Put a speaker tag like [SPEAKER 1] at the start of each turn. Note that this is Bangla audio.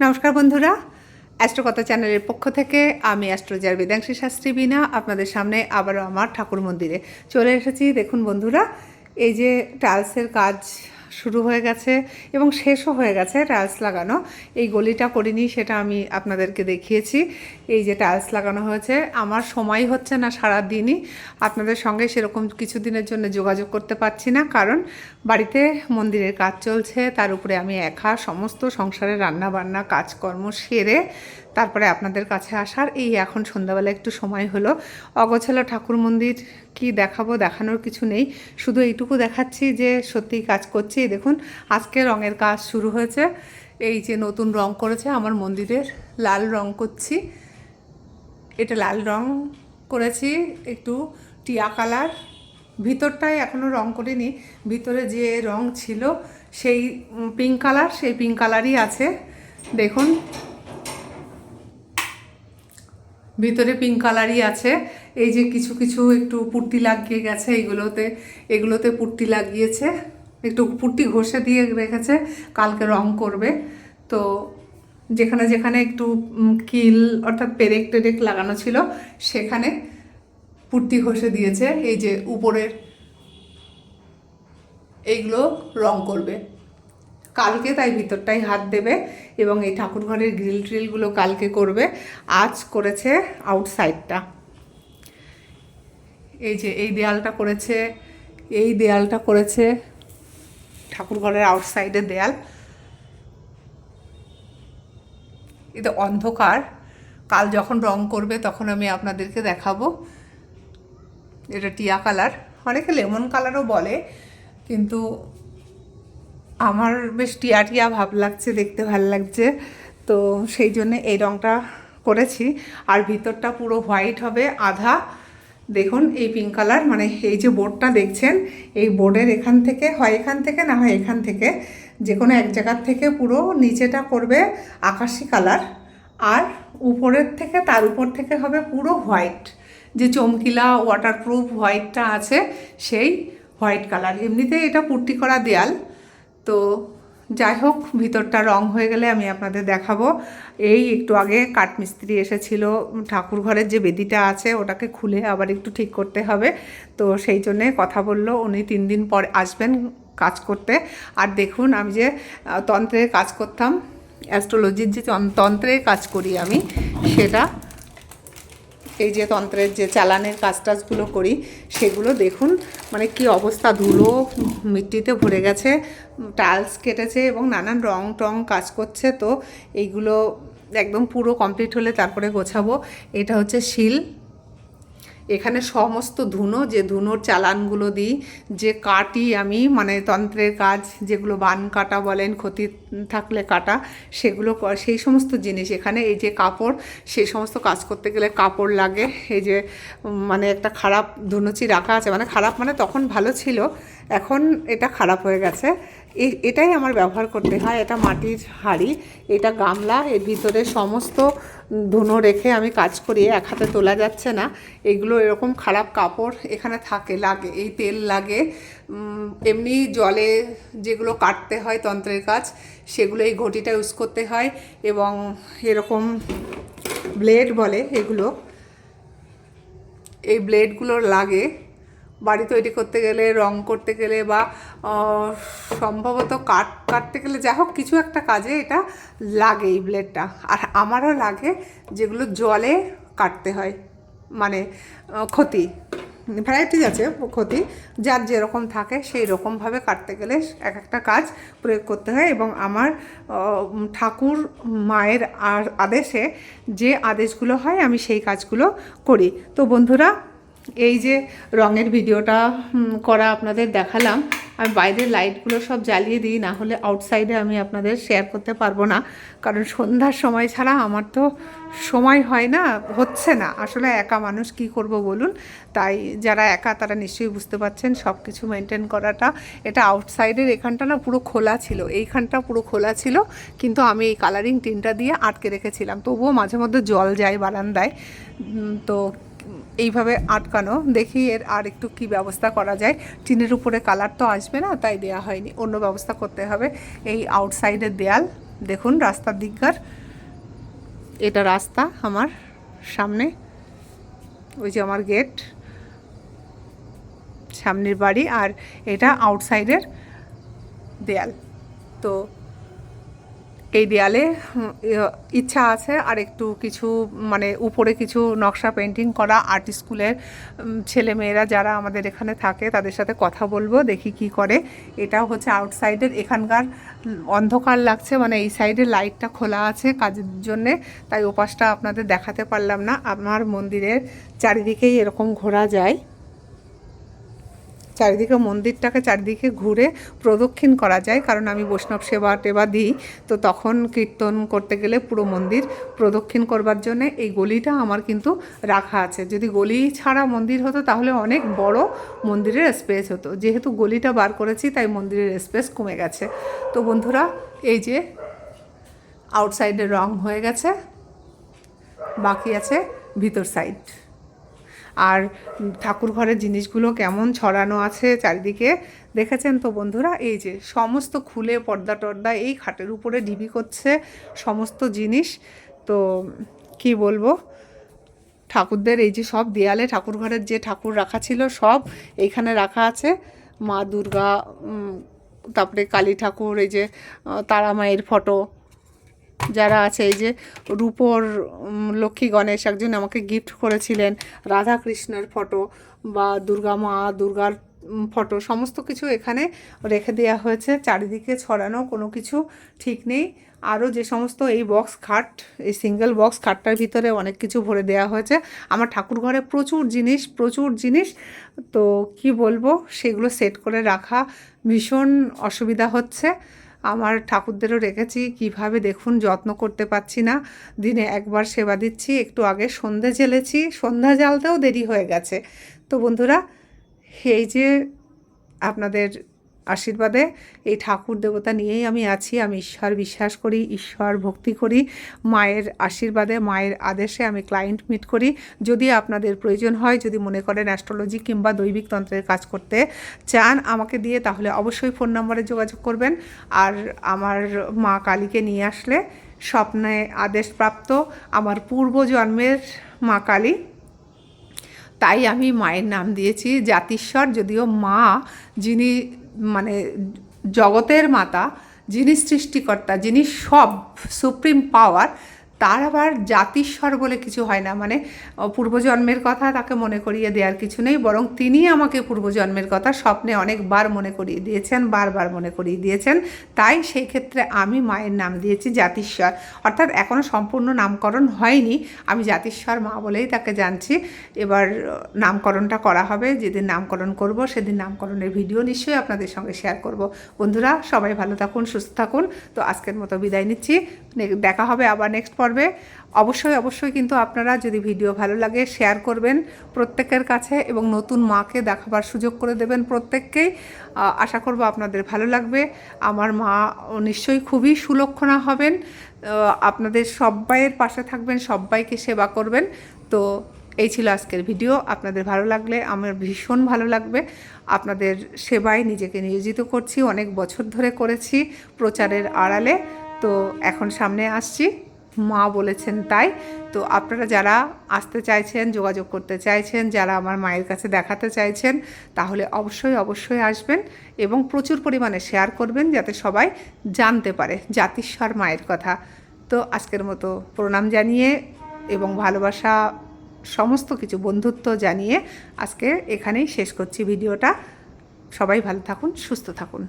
[SPEAKER 1] নমস্কার বন্ধুরা। অ্যাস্ট্রোকথা চ্যানেলের পক্ষ থেকে আমি অ্যাস্ট্রোজার বেদাংশী শাস্ত্রী বিনা আপনাদের সামনে আবারও আমার ঠাকুর মন্দিরে চলে এসেছি। দেখুন বন্ধুরা, এই যে টাইলসের কাজ শুরু হয়ে গেছে এবং শেষও হয়ে গেছে টাইলস লাগানো। এই গলিটা করিনি, সেটা আমি আপনাদেরকে দেখিয়েছি। এই যে টাইলস লাগানো হয়েছে, আমার সময় হচ্ছে না সারা দিনই আপনাদের সঙ্গে সেরকম কিছু দিনের জন্য যোগাযোগ করতে পারছি না, কারণ বাড়িতে মন্দিরের কাজ চলছে। তার উপরে আমি একা, সমস্ত সংসারের রান্না বান্না কাজকর্ম সেরে তারপরে আপনাদের কাছে আসার এই এখন সন্ধ্যাবেলা একটু সময় হলো। অগোছালো ঠাকুর মন্দির কি দেখাবো দেখানোর কিছু নেই। শুধু এইটুকু দেখাচ্ছি যে সত্যিই কাজ করছি। দেখুন, আজকে রঙের কাজ শুরু হয়েছে। এই যে নতুন রং করেছে, আমার মন্দিরের লাল রং করছি। এটা লাল রং করেছি, একটু টিয়া কালার। ভিতরটায় এখনও রং করিনি, ভিতরে যে রং ছিল সেই পিঙ্ক কালার সেই পিঙ্ক কালারই আছে। দেখুন ভিতরে পিঙ্ক কালারই আছে। এই যে কিছু কিছু একটু পুট্টি লাগিয়ে গেছে এগুলোতে এগুলোতে পুট্টি লাগিয়েছে। একটু পুট্টি ঘষে দিয়ে রেখেছে, কালকে রং করবে। তো যেখানে যেখানে একটু কিল অর্থাৎ পেরেক টেরেক লাগানো ছিল, সেখানে পুট্টি ঘষে দিয়েছে। এই যে উপরের, এইগুলো রং করবে। কালকে তাই ভিতরটাই হাত দেবে এবং এই ঠাকুর ঘরের গ্রিল ট্রিলগুলো কালকে করবে। আজ করেছে আউটসাইডটা এই যে এই দেয়ালটা করেছে, এই দেয়ালটা করেছে ঠাকুর ঘরের আউটসাইডের দেয়াল। এটা অন্ধকার। কাল যখন রং করবে তখন আমি আপনাদেরকে দেখাবো। এটা টিয়া কালার। অনেকে লেমন কালারও বলে, কিন্তু আমার বেশ টিয়া টিয়া ভাব লাগছে, দেখতে ভালো লাগছে। তো সেই জন্য এই রঙটা করেছি। আর ভিতরটা পুরো হোয়াইট হবে, আধা। দেখুন, এই পিঙ্ক কালার মানে এই যে বোর্ডটা দেখছেন, এই বোর্ডের এখান থেকে, হয় এখান থেকে না হয় এখান থেকে যে কোনো এক জায়গার থেকে পুরো নিচেটা করবে আকাশি কালার। আর উপরের থেকে, তার উপর থেকে হবে পুরো হোয়াইট। যে চমকিলা ওয়াটারপ্রুফ হোয়াইটটা আছে, সেই হোয়াইট কালার। এমনিতে এটা পুট্টি করা দেয়াল তো যাই হোক ভিতরটা রং হয়ে গেলে আমি আপনাদের দেখাবো। এই একটু আগে কাঠমিস্ত্রি এসেছিল ঠাকুর ঘরের যে বেদিটা আছে ওটাকে খুলে আবার একটু ঠিক করতে হবে। তো সেই জন্যে কথা বলল উনি তিন দিন পর আসবেন কাজ করতে। আর দেখুন আমি যে আহ, তন্ত্রের কাজ করতাম অ্যাস্ট্রোলজির যে তন- তন্ত্রের কাজ করি আমি সেটা এই যে তন্ত্রের যে চালানের কাজ টাজগুলো করি, সেগুলো দেখুন মানে কি অবস্থা, ধুলো মিট্টিতে ভরে গেছে টালস কেটেছে এবং নানান রং টং কাজ করছে তো, এইগুলো একদম পুরো কমপ্লিট হলে তারপরে গোছাবো। এটা হচ্ছে শিল। এখানে সমস্ত ধুনো, যে ধুনোর চালানগুলো দিই, যে কাটি আমি মানে তন্ত্রের কাজ, যেগুলো বান কাটা বলেন, ক্ষতি থাকলে কাটা, সেগুলো সেই সমস্ত জিনিস এখানে, এই যে কাপড়, সেই সমস্ত কাজ করতে গেলে কাপড় লাগে। এই যে মানে একটা খারাপ ধুনুচি রাখা আছে মানে খারাপ মানে তখন ভালো ছিল, এখন এটা খারাপ হয়ে গেছে। এটাই আমার ব্যবহার করতে হয়, এটা মাটির হাঁড়ি, এটা গামলা, এর ভিতরে সমস্ত ধুনো রেখে আমি কাজ করি এক হাতে তোলা যাচ্ছে না, এগুলো এরকম খারাপ কাপড় এখানে থাকে, লাগে, এই তেল লাগে এমনি জলে যেগুলো কাটতে হয় তন্ত্রের কাজ, সেগুলো এই ঘটিটা ইউজ করতে হয়, এবং এরকম ব্লেড বলে এগুলো, এই ব্লেডগুলো লাগে বাড়ি তৈরি করতে গেলে, রং করতে গেলে বা সম্ভবত কাট, কাটতে গেলে যাই হোক, কিছু একটা কাজে এটা লাগে এই ব্লেডটা। আর আমারও লাগে যেগুলো জলে কাটতে হয় মানে ক্ষতি, ভ্যারাইটিস আছে ক্ষতি, যার যেরকম থাকে সেই রকমভাবে কাটতে গেলে এক একটা কাজ প্রয়োগ করতে হয় এবং আমার ঠাকুর মায়ের আর আদেশে যে আদেশগুলো হয় আমি সেই কাজগুলো করি। তো বন্ধুরা এই যে রঙের ভিডিওটা করা আপনাদের দেখালাম। আমি বাইরের লাইটগুলো সব জ্বালিয়ে দিই, না হলে আউটসাইডে আমি আপনাদের শেয়ার করতে পারব না। কারণ সন্ধ্যার সময় ছাড়া আমার তো সময় হয় না, হচ্ছে না। আসলে একা মানুষ কি করব বলুন? তাই যারা একা, তারা নিশ্চয়ই বুঝতে পারছেন সব কিছু মেনটেন করাটা। এটা আউটসাইডের এখানটা না পুরো খোলা ছিল, এইখানটা পুরো খোলা ছিল। কিন্তু আমি এই কালারিং টিনটা দিয়ে আটকে রেখেছিলাম। তবুও মাঝে মধ্যে জল যায় বারান্দায়। তো এইভাবে আটকানো। দেখি এর আর একটু কি ব্যবস্থা করা যায়। টিনের উপরে কালার তো আসবে না, তাই দেয়া হয়নি। অন্য ব্যবস্থা করতে হবে। এই আউটসাইডের দেয়াল, দেখুন রাস্তার দিককার। এটা রাস্তা আমার সামনে। ওই যে আমার গেট সামনের বাড়ি আর এটা আউটসাইডের দেয়াল। তো এই দেয়ালে ইচ্ছা আছে আর একটু কিছু মানে উপরে কিছু নকশা পেন্টিং করা আর্ট স্কুলের ছেলে মেয়েরা যারা আমাদের এখানে থাকে তাদের সাথে কথা বলব, দেখি কি করে। এটা হচ্ছে আউটসাইডের এখানকার অন্ধকার লাগছে মানে এই সাইডে লাইটটা খোলা আছে কাজের জন্যে, তাই ওপাশটা আপনাদের দেখাতে পারলাম না। আমার মন্দিরের চারিদিকেই এরকম ঘোরা যায়। চারিদিকে মন্দিরটাকে চারিদিকে ঘুরে প্রদক্ষিণ করা যায়। কারণ আমি বৈষ্ণব সেবা টেবা দিই, তো তখন কীর্তন করতে গেলে পুরো মন্দির প্রদক্ষিণ করবার জন্য এই গলিটা আমার কিন্তু রাখা আছে। যদি গলি ছাড়া মন্দির হতো তাহলে অনেক বড় মন্দিরের স্পেস হতো। যেহেতু গলিটা বার করেছি তাই মন্দিরের স্পেস কমে গেছে। তো বন্ধুরা, এই যে আউটসাইডে রং হয়ে গেছে, বাকি আছে ভিতর সাইড আর ঠাকুর ঘরের জিনিসগুলো কেমন ছড়ানো আছে চারিদিকে দেখেছেন তো বন্ধুরা? এই যে সমস্ত খুলে পর্দা টর্দা এই খাটের উপরে ডিবি করছে সমস্ত জিনিস। তো কি বলব? ঠাকুরদের এই যে সব দেয়ালে ঠাকুর ঘরের যে ঠাকুর রাখা ছিল সব এইখানে রাখা আছে। মা দুর্গা তারপরে কালী ঠাকুর, এই যে তারা মায়ের ফটো যারা আছে, এই যে রূপোর লক্ষ্মী গণেশ একজন আমাকে গিফট করেছিলেন রাধা কৃষ্ণের ফটো বা দুর্গা মা, দুর্গার ফটো সমস্ত কিছু এখানে রেখে দেওয়া হয়েছে। চারিদিকে ছড়ানো কোনো কিছু ঠিক নেই। আরও যে সমস্ত এই বক্স খাট এই সিঙ্গেল বক্স খাটটার ভিতরে অনেক কিছু ভরে দেওয়া হয়েছে। আমার ঠাকুর ঘরে প্রচুর জিনিস প্রচুর জিনিস। তো কি বলব, সেগুলো সেট করে রাখা ভীষণ অসুবিধা হচ্ছে। আমার ঠাকুরদেরও রেখেছি, কীভাবে দেখুন যত্ন করতে পারছি না। দিনে একবার সেবা দিচ্ছি, একটু আগে সন্ধে জেলেছি সন্ধ্যা জ্বালতেও দেরি হয়ে গেছে। তো বন্ধুরা, এই যে আপনাদের আশীর্বাদে এই ঠাকুর দেবতা নিয়েই আমি আছি। আমি ঈশ্বর বিশ্বাস করি, ঈশ্বর ভক্তি করি। মায়ের আশীর্বাদে, মায়ের আদেশে আমি ক্লায়েন্ট মিট করি। যদি আপনাদের প্রয়োজন হয়, যদি মনে করেন অ্যাস্ট্রোলজি কিংবা দৈবিক তন্ত্রের কাজ করতে চান আমাকে দিয়ে, তাহলে অবশ্যই ফোন নম্বরে যোগাযোগ করবেন। আর আমার মা কালীকে নিয়ে আসলে স্বপ্নে আদেশপ্রাপ্ত আমার পূর্বজন্মের মা কালী। তাই আমি মায়ের নাম দিয়েছি জাতিস্বর, যদিও মা যিনি মানে জগতের মাতা যিনি সৃষ্টিকর্তা যিনি সব সুপ্রিম পাওয়ার তার আবার জাতিস্বর বলে কিছু হয় না। মানে পূর্বজন্মের কথা তাকে মনে করিয়ে দেওয়ার কিছু নেই, বরং তিনি আমাকে পূর্বজন্মের কথা স্বপ্নে অনেকবার মনে করিয়ে দিয়েছেন, বারবার মনে করিয়ে দিয়েছেন। তাই সেই ক্ষেত্রে আমি মায়ের নাম দিয়েছি জাতিস্বর। অর্থাৎ এখনও সম্পূর্ণ নামকরণ হয়নি। আমি জাতিস্বর মা বলেই তাকে জানছি। এবার নামকরণটা করা হবে। যেদিন নামকরণ করব, সেদিন নামকরণের ভিডিও নিশ্চয়ই আপনাদের সঙ্গে শেয়ার করব। বন্ধুরা, সবাই ভালো থাকুন, সুস্থ থাকুন। তো আজকের মতো বিদায় নিচ্ছি। দেখা হবে আবার নেক্সট পর্বে। অবশ্যই অবশ্যই কিন্তু আপনারা যদি ভিডিও ভালো লাগে শেয়ার করবেন প্রত্যেকের কাছে এবং নতুন মাকে দেখাবার সুযোগ করে দেবেন প্রত্যেককেই। আশা করব আপনাদের ভালো লাগবে। আমার মা নিশ্চয়ই খুবই সুলক্ষণা হবেন। আপনাদের সবাইয়ের পাশে থাকবেন সবাইকে সেবা করবেন। তো এই ছিল আজকের ভিডিও। আপনাদের ভালো লাগলে আমার ভীষণ ভালো লাগবে। আপনাদের সেবায় নিজেকে নিয়োজিত করছি, অনেক বছর ধরে করেছি প্রচারের আড়ালে। তো এখন সামনে আসছি। মা বলেছেন তাই। তো আপনারা যারা আসতে চাইছেন, যোগাযোগ করতে চাইছেন, যারা আমার মায়ের কাছে দেখাতে চাইছেন, তাহলে অবশ্যই অবশ্যই আসবেন এবং প্রচুর পরিমাণে শেয়ার করবেন যাতে সবাই জানতে পারে জাতিস্বর মায়ের কথা। তো আজকের মতো প্রণাম জানিয়ে এবং ভালোবাসা সমস্ত কিছু বন্ধুত্ব জানিয়ে আজকে এখানেই শেষ করছি ভিডিওটা। সবাই ভালো থাকুন, সুস্থ থাকুন।